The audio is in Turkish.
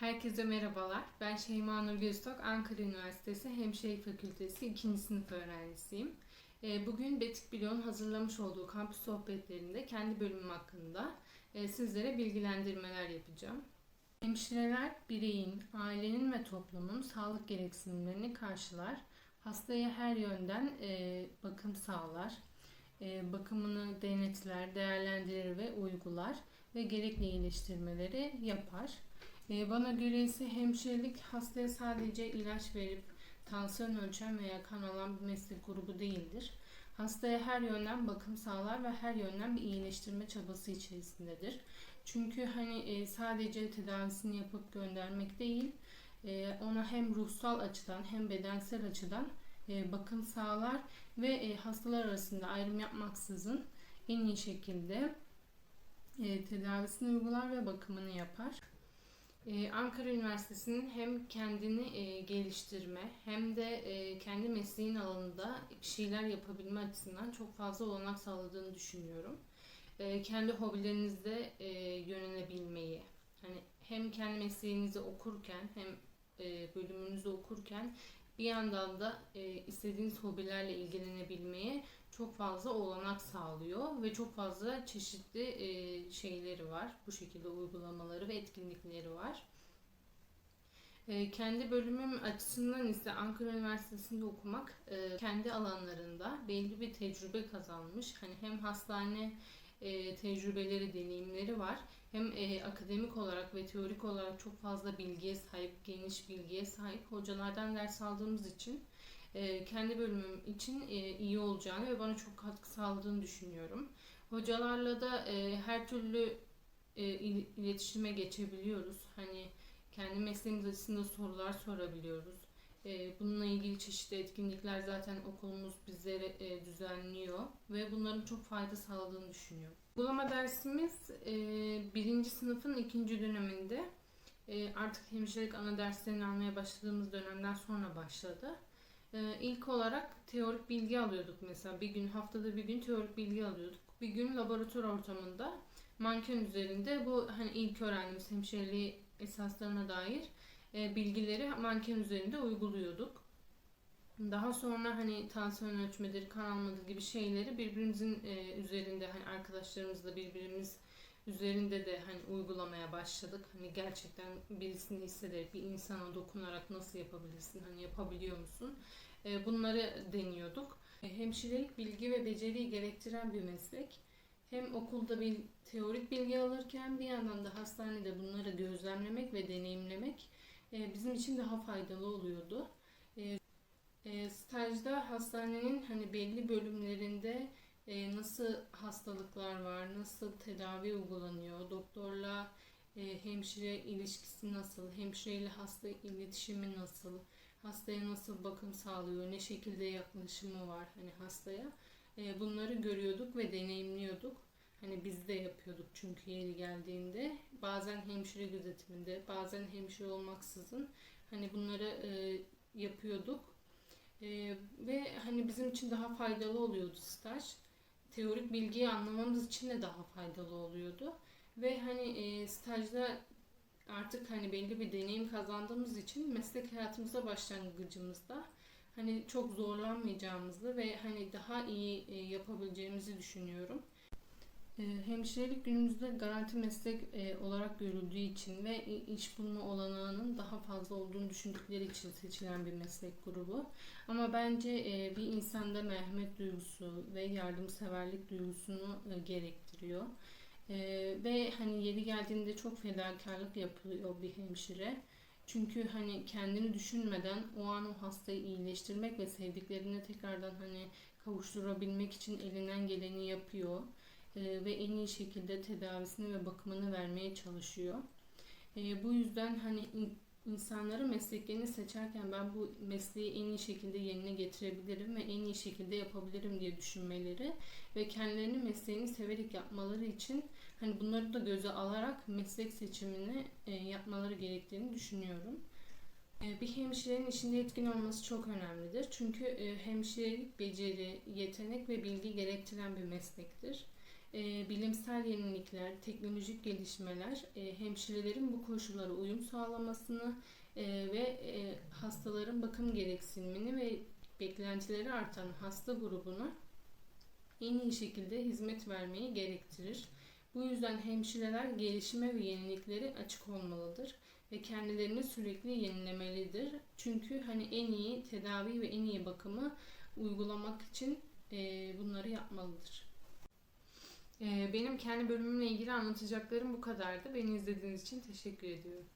Herkese merhabalar. Ben Şeyma Nur Göztok, Ankara Üniversitesi Hemşirelik Fakültesi 2. sınıf öğrencisiyim. Ee, Bugün Betik Bilon hazırlamış olduğu kampüs sohbetlerinde kendi bölümüm hakkında e, sizlere bilgilendirmeler yapacağım. Hemşireler bireyin, ailenin ve toplumun sağlık gereksinimlerini karşılar, hastaya her yönden e, bakım sağlar, e, bakımını denetler, değerlendirir ve uygular ve gerekli iyileştirmeleri yapar. E, Bana göre ise hemşirelik hastaya sadece ilaç verip tansiyon ölçen veya kan alan bir meslek grubu değildir. Hastaya her yönden bakım sağlar ve her yönden bir iyileştirme çabası içerisindedir. Çünkü hani e, sadece tedavisini yapıp göndermek değil, e, ona hem ruhsal açıdan hem bedensel açıdan e, bakım sağlar ve hastalar arasında ayrım yapmaksızın en iyi şekilde tedavisini uygular ve bakımını yapar. Ee, Ankara Üniversitesi'nin hem kendini e, geliştirme hem de e, kendi mesleğin alanında şeyler yapabilme açısından çok fazla olanak sağladığını düşünüyorum. E, kendi hobilerinizde e, yönelebilmeyi, hani hem kendi mesleğinizi okurken hem e, bölümünüzü okurken bir yandan da e, istediğiniz hobilerle ilgilenebilmeye çok fazla olanak sağlıyor ve çok fazla çeşitli e, şeyleri var. Bu şekilde uygulamaları ve etkinlikleri var. E, kendi bölümüm açısından ise Ankara Üniversitesi'nde okumak e, kendi alanlarında belli bir tecrübe kazanmış. Hani hem hastane e, tecrübeleri, deneyimleri var. Hem e, akademik olarak ve teorik olarak çok fazla bilgiye sahip, geniş bilgiye sahip hocalardan ders aldığımız için e, kendi bölümüm için e, iyi olacağını ve bana çok katkı sağladığını düşünüyorum. Hocalarla da e, her türlü e, il- iletişime geçebiliyoruz. Hani kendi mesleğimiz açısından sorular sorabiliyoruz. E, bununla ilgili çeşitli etkinlikler zaten okulumuz bizlere e, düzenliyor ve bunların çok fayda sağladığını düşünüyorum. Uygulama dersimiz e, birinci sınıfın ikinci döneminde e, artık hemşirelik ana derslerini almaya başladığımız dönemden sonra başladı. Ee, ilk olarak teorik bilgi alıyorduk mesela bir gün haftada bir gün teorik bilgi alıyorduk. Bir gün laboratuvar ortamında manken üzerinde bu hani ilk öğrendiğimiz hemşireliği esaslarına dair bilgileri manken üzerinde uyguluyorduk. Daha sonra hani tansiyon ölçmedir, kan almadır gibi şeyleri birbirimizin e, üzerinde hani arkadaşlarımızla birbirimiz üzerinde de hani uygulamaya başladık. Hani gerçekten birisini hissederek bir insana dokunarak nasıl yapabilirsin? Hani yapabiliyor musun? E, bunları deniyorduk. E, Hemşirelik bilgi ve beceriyi gerektiren bir meslek. Hem okulda bir teorik bilgi alırken bir yandan da hastanede bunları gözlemlemek ve deneyimlemek e, bizim için daha faydalı oluyordu. E, e, Stajda hastanenin hani belli bölümlerinde e, nasıl hastalıklar var, nasıl tedavi uygulanıyor, doktorla e, hemşire ilişkisi nasıl, hemşire ile hasta iletişimi nasıl, hastaya nasıl bakım sağlıyor, ne şekilde yaklaşımı var hani hastaya. E, bunları görüyorduk ve deneyimliyorduk. Hani biz de yapıyorduk çünkü yeri geldiğinde. Bazen hemşire gözetiminde, bazen hemşire olmaksızın hani bunları e, yapıyorduk. E, ve hani bizim için daha faydalı oluyordu staj teorik bilgiyi anlamamız için de daha faydalı oluyordu. Ve hani e, stajda artık hani belli bir deneyim kazandığımız için meslek hayatımıza başlangıcımızda hani çok zorlanmayacağımızı ve hani daha iyi e, yapabileceğimizi düşünüyorum. E, Hemşirelik günümüzde garanti meslek e, olarak görüldüğü için ve iş bulma olanağının daha fazla olduğunu düşündükleri için seçilen bir meslek grubu. Ama bence e, bir insanda merhamet duygusu ve yardımseverlik duygusunu e, gerektiriyor. Ve hani yeri geldiğinde çok fedakarlık yapıyor bir hemşire. Çünkü hani kendini düşünmeden o an o hastayı iyileştirmek ve sevdiklerine tekrardan hani kavuşturabilmek için elinden geleni yapıyor. E, ve en iyi şekilde tedavisini ve bakımını vermeye çalışıyor. E, bu yüzden hani in- insanları mesleklerini seçerken ben bu mesleği en iyi şekilde yerine getirebilirim ve en iyi şekilde yapabilirim diye düşünmeleri ve kendilerini mesleğini severek yapmaları için hani bunları da göze alarak meslek seçimini e, yapmaları gerektiğini düşünüyorum. Bir hemşirenin işinde etkin olması çok önemlidir. Çünkü hemşirelik beceri, yetenek ve bilgi gerektiren bir meslektir. E, bilimsel yenilikler, teknolojik gelişmeler e, hemşirelerin bu koşullara uyum sağlamasını e, ve e, hastaların bakım gereksinimini ve beklentileri artan hasta grubuna en iyi şekilde hizmet vermeyi gerektirir. Bu yüzden hemşireler gelişime ve yeniliklere açık olmalıdır ve kendilerini sürekli yenilemelidir. Çünkü hani en iyi tedavi ve en iyi bakımı uygulamak için e, bunları yapmalıdır. E, benim kendi bölümümle ilgili anlatacaklarım bu kadardı. Beni izlediğiniz için teşekkür ediyorum.